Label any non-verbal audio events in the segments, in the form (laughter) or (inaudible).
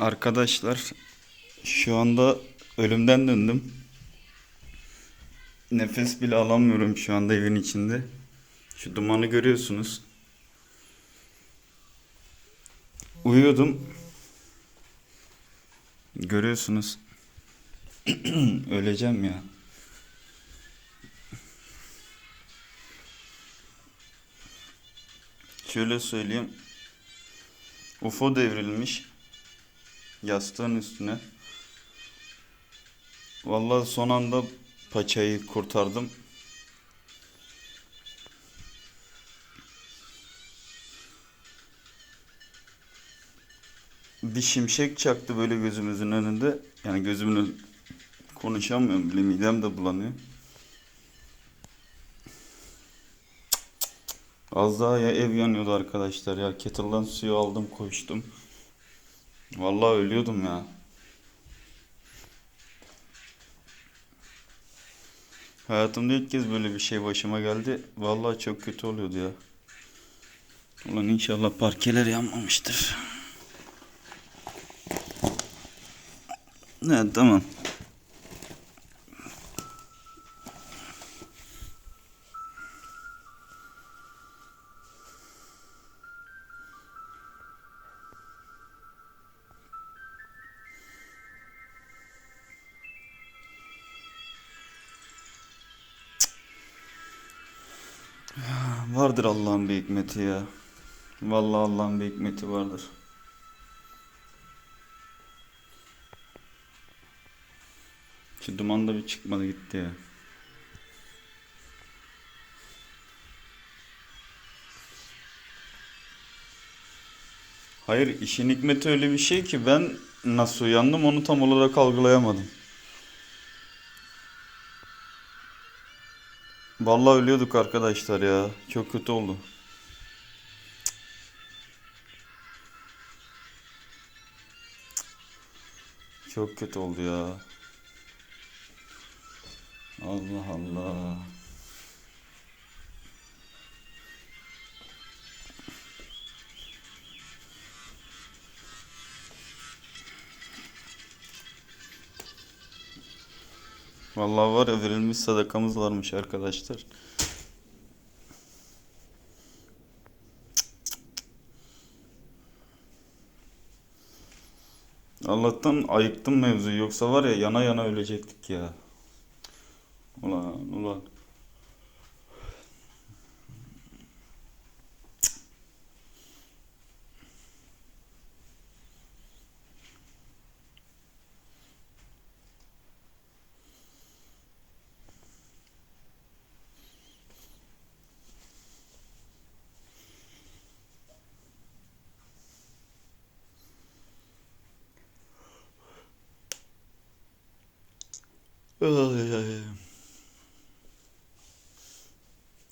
Arkadaşlar şu anda ölümden döndüm. Nefes bile alamıyorum şu anda evin içinde. Şu dumanı görüyorsunuz. Uyuyordum. Görüyorsunuz. (clears throat) Öleceğim ya. Şöyle söyleyeyim. UFO devrilmiş yastığın üstüne. Vallahi son anda paçayı kurtardım. Bir şimşek çaktı böyle gözümüzün önünde. Yani gözümün konuşamıyorum bile midem de bulanıyor. Az daha ya ev yanıyordu arkadaşlar ya. Kettle'dan suyu aldım koştum. Vallahi ölüyordum ya. Hayatımda ilk kez böyle bir şey başıma geldi. Vallahi çok kötü oluyordu ya. Ulan inşallah parkeler yanmamıştır. Ne tamam. Vardır Allah'ın bir hikmeti ya. Vallahi Allah'ın bir hikmeti vardır. Şu duman da bir çıkmadı gitti ya. Hayır işin hikmeti öyle bir şey ki ben nasıl uyandım onu tam olarak algılayamadım. Vallahi ölüyorduk arkadaşlar ya. Çok kötü oldu. Çok kötü oldu ya. Allah Allah. Vallahi var ya verilmiş sadakamız varmış arkadaşlar. Allah'tan ayıktım mevzuyu yoksa var ya yana yana ölecektik ya. Ulan ulan.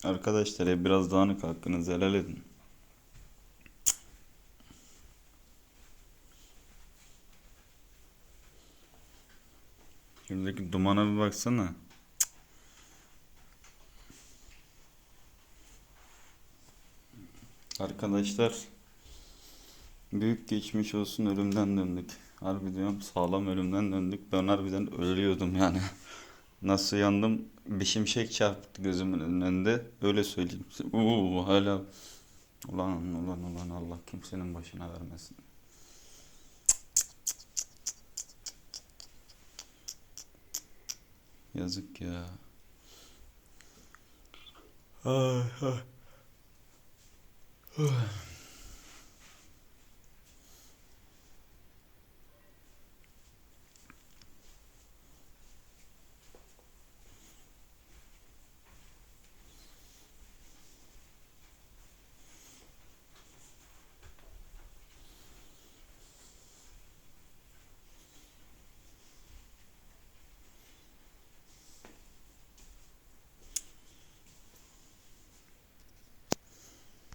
Arkadaşlar ya biraz dağınık hakkınızı helal edin. Şuradaki dumana bir baksana. Arkadaşlar büyük geçmiş olsun ölümden döndük. Harbi diyorum sağlam ölümden döndük. Ben harbiden ölüyordum yani. (laughs) Nasıl yandım? Bir şimşek çarptı gözümün önünde. Öyle söyleyeyim. Uuu hala. Ulan ulan ulan Allah kimsenin başına vermesin. Yazık ya. Ay, ay.